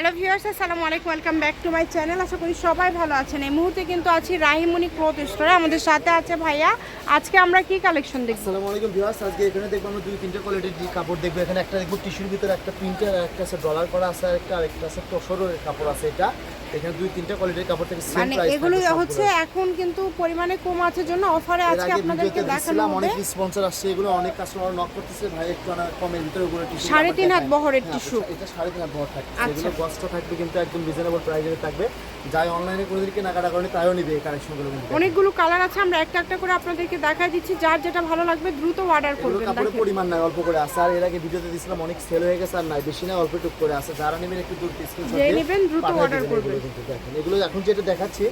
Hello viewers আসসালামু আলাইকুম welcome back to my channel. আশা করি সবাই ভালো আছেন। এই মুহূর্তে কিন্তু আছি রাহিমণি ক্লথ স্টোরে। আমাদের সাথে আছে ভাইয়া। আজকে আমরা কি কালেকশন দেখব? আসসালামু আলাইকুম ভিউয়ার্স আজকে এখানে দেখব আমরা দুই তিনটে কোয়ালিটির কাপড় দেখব। এখানে একটা দেখব টিস্যুর ভিতরে একটা প্রিন্টার একটা আছে ডলার করা আছে আর একটা আরেকটা আছে টসরের কাপড় আছে এটা। এখানে দুই তিনটা কোয়ালিটির কাপড় থেকে সেম মানে প্রাইস এগুলো হচ্ছে এখন কিন্তু পরিমাণে কম আছে জন্য অফারে আজকে আপনাদেরকে দেখানো হবে। অনেক স্পন্সর আসছে এগুলো অনেক কাস্টমার নক করতেছে। ভাই একটু কমের ভিতরে ওগুলো টিস্যু সাড়ে তিন হাত বহরের টিস্যু এটা সাড়ে তিন হাত বহর থাকবে আচ্ছা। কষ্ট থাকবে কিন্তু একদম রিজনেবল প্রাইসে থাকবে। যাই অনলাইনে করে দিকে কেনাকাটা করেনি তাইও নিবে এই কালেকশনগুলো কিন্তু অনেকগুলো কালার আছে আমরা একটা একটা করে আপনাদেরকে দেখাই দিচ্ছি যার যেটা ভালো লাগবে দ্রুত অর্ডার করবেন কাপড়ের পরিমাণ নাই অল্প করে আছে। আর এর আগে ভিডিওতে দিয়েছিলাম অনেক সেল হয়ে গেছে আর নাই বেশি না অল্প টুক করে আছে। যারা নেবেন একটু দূর স্ক্রিনশট যে নেবেন দ্রুত order করবেন। দেখেন। এগুলো এখন যেটা দেখাচ্ছি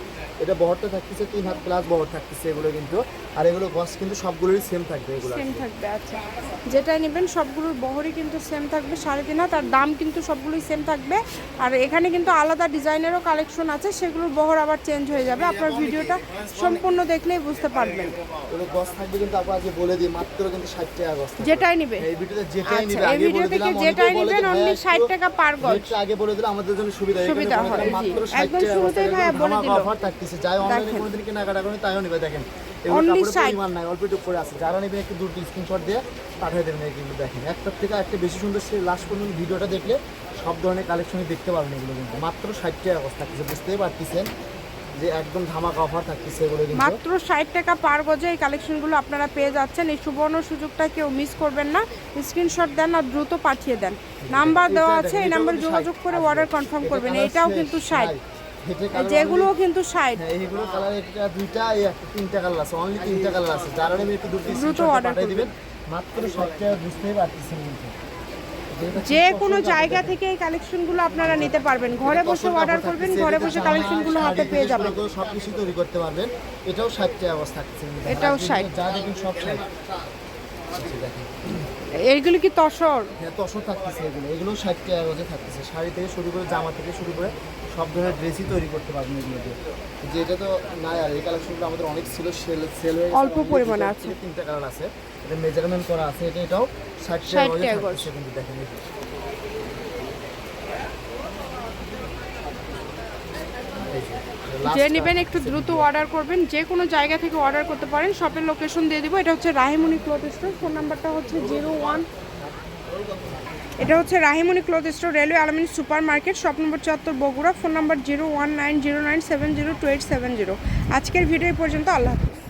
এটা বহরটা থাকতেছে তিন হাত প্লাস বহর থাকতেছে এগুলো কিন্তু। আর এগুলো গস কিন্তু সবগুলোরই সেম থাকবে এগুলো সেম থাকবে আচ্ছা। যেটাই নেবেন সবগুলোর বহরই কিন্তু সেম থাকবে সাড়ে তিন হাত। আর দাম কিন্তু সবগুলোই সেম থাকবে। আর এখানে কিন্তু আলাদা ডিজাইনেরও কালেকশন আছে সেগুলোর বহর আবার চেঞ্জ হয়ে যাবে আপনার ভিডিওটা সম্পূর্ণ দেখলেই বুঝতে পারবেন যেটাই নেবে এই আচ্ছা, আগে ভিডিও বলে থেকে দিলাম যেটাই বলে নিবেন যে only ভাইয়া 60 একটু টাকা per গজ। আগে বলে দিলে আমাদের জন্য সুবিধা। সুবিধা হয়, বলে দিলাম জি। মাত্র 60 একদম শুরুতেই ভাইয়া বলে দিল। অফার থাকতেছে যাই অনলাইনে কোনোদিন কেনাকাটা করেন তাইও নিবে দেখেন অনলি 60 নাই অল্প একটু করে আছে। যারা নেবেন একটু দুটো স্ক্রিনশট দিয়ে পাঠিয়ে দেবেন কিন্তু দেখেন। একটা থেকে একটা বেশি সুন্দর সেই লাস্ট পর্যন্ত ভিডিওটা দেখলে সব ধরনের কালেকশনই দেখতে পাবেন এগুলো কিন্তু। মাত্র ষাট টাকা অবস্থা থাকছে বুঝতেই পারতেছেন যে একদম ধামাকা অফার থাকতেছে এগুলো কিন্তু। মাত্র 60 টাকা পার গজে এই কালেকশনগুলো আপনারা পেয়ে যাচ্ছেন। এই সুবর্ণ সুযোগটা কেউ মিস করবেন না। স্ক্রিনশট দেন আর দ্রুত পাঠিয়ে দেন। নাম্বার দেওয়া আছে এই নাম্বারে যোগাযোগ করে আচ্ছা, অর্ডার কনফার্ম করবেন। এটাও কিন্তু 60 যেগুলো কিন্তু 60 হ্যাঁ এগুলো কালার একটা দুইটা এই একটা তিনটা কালার আছে। অনলি তিনটা কালার আছে। যার আমি একটু দ্রুত অর্ডার করে দিবেন। মাত্র 60 টাকা বুঝতেই পারতেছেন কিন্তু। যে কোনো জায়গা থেকে এই কালেকশনগুলো আপনারা আচ্ছা। নিতে পারবেন। ঘরে বসে অর্ডার করবেন ঘরে বসে কালেকশনগুলো হাতে পেয়ে যাবেন। সব কিছু তৈরি করতে পারবেন। এটাও সাইড টাকা অবস্থা থাকছে এটাও 60 যা দেখুন সব 60 এইগুলো কি তসর? হ্যাঁ তসর থাকতেছে এগুলো। এগুলো ষাট টাকা গজে থাকতেছে। শাড়ি থেকে শুরু করে জামা থেকে শুরু করে সব ধরনের ড্রেসই তৈরি করতে পারবেন এগুলো যে এটা তো নাই আর এই কালেকশনগুলো আমাদের অনেক ছিল সেল সেল হয়ে অল্প পরিমাণে আছে। তিনটা কালার আছে। এটা মেজারমেন্ট করা আছে। এটা এটাও ষাট 60 টাকা গজে থাকতেছে কিন্তু দেখেন এই যে। এই যে, নেবেন একটু দ্রুত অর্ডার করবেন যে কোনো জায়গা থেকে অর্ডার করতে পারেন শপের লোকেশন দিয়ে দিব। এটা হচ্ছে রাহিমণি ক্লথ স্টোর ফোন নাম্বারটা হচ্ছে জিরো ওয়ান এটা হচ্ছে Rahimoni cloth store railway Almin supermarket shop number চুয়াত্তর Bogura phone number zero one nine zero nine seven zero two eight seven zero আজকের ভিডিও এই পর্যন্ত আল্লাহ হাফিজ।